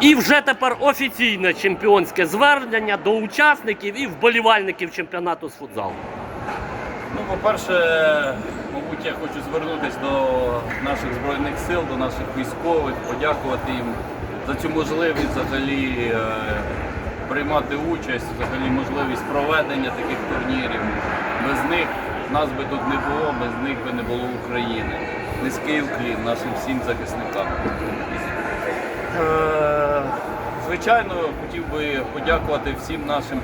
І вже тепер офіційне чемпіонське звернення до учасників і вболівальників чемпіонату з футзалу. Ну, по-перше, мабуть, я хочу звернутися до наших збройних сил, до наших військових, подякувати їм за цю можливість взагалі е, приймати участь, взагалі можливість проведення таких турнірів. Без них нас би тут не було, без них би не було України. Низький уклін нашим всім захисникам. Е, Звичайно, хотів би подякувати всім нашим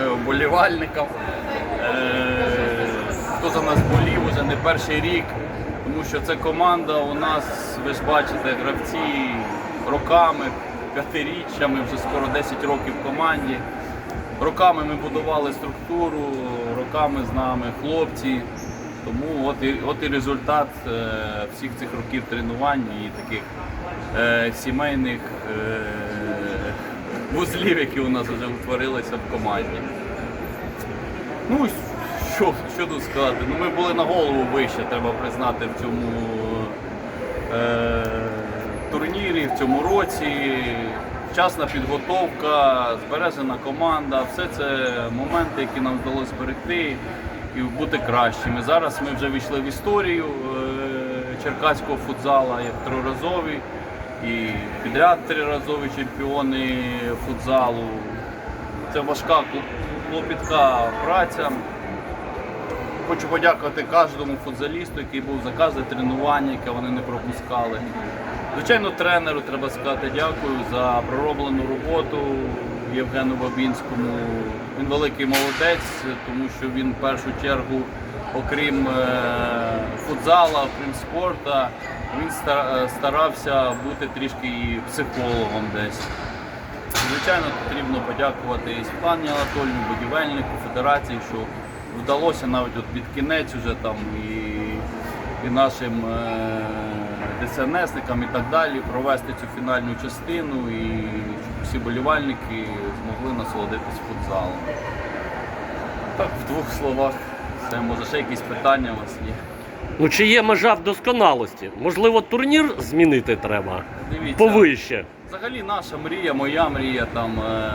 е, вболівальникам, е, хто за нас болів уже не перший рік, тому що це команда у нас, ви ж бачите, гравці роками, п'ятиріччями, вже скоро 10 років в команді. Роками ми будували структуру, роками з нами хлопці. Тому от і, от і результат е, всіх цих років тренувань і таких е, сімейних е, вузлів, які у нас вже утворилися в команді. Ну, що, що тут сказати? Ну, ми були на голову вище, треба признати, в цьому е, турнірі, в цьому році. Вчасна підготовка, збережена команда, все це моменти, які нам вдалося зберегти і бути кращими. Зараз ми вже війшли в історію е, черкаського футзала як триразові і підряд триразові чемпіони футзалу. Це важка клопітка праця. Хочу подякувати кожному футзалісту, який був за кожне тренування, яке вони не пропускали. Звичайно, тренеру треба сказати дякую за пророблену роботу Євгену Бабінському. Він великий молодець, тому що він в першу чергу, окрім е, футзала, окрім спорту, він старався бути трішки і психологом десь. Звичайно, потрібно подякувати і Світлані Анатольовні, будівельнику, федерації, що вдалося навіть от під кінець уже там і, і нашим е, ДСНСникам і так далі провести цю фінальну частину і щоб всі болівальники змогли насолодитись футзалом. Так, в двох словах, все, може ще якісь питання у вас є. Ну чи є межа вдосконалості? Можливо, турнір змінити треба Дивіться. повище. Взагалі наша мрія, моя мрія там е,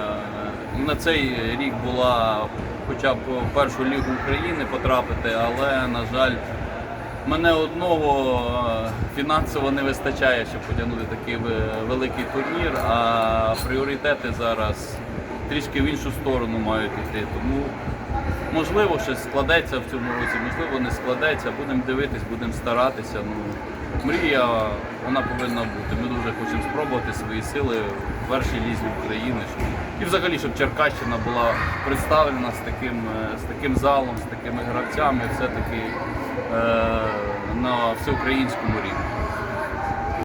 на цей рік була хоча б в першу лігу України потрапити, але на жаль, мене одного е, фінансово не вистачає, щоб потягнути такий великий турнір, а пріоритети зараз трішки в іншу сторону мають йти. Тому можливо щось складеться в цьому році, можливо не складеться. Будемо дивитись, будемо старатися. Ну, мрія вона повинна бути. Ми дуже хочемо спробувати свої сили в першій лізі України. Щоб... І взагалі, щоб Черкащина була представлена з таким, е, з таким залом, з такими гравцями, все-таки е, на всеукраїнському рівні.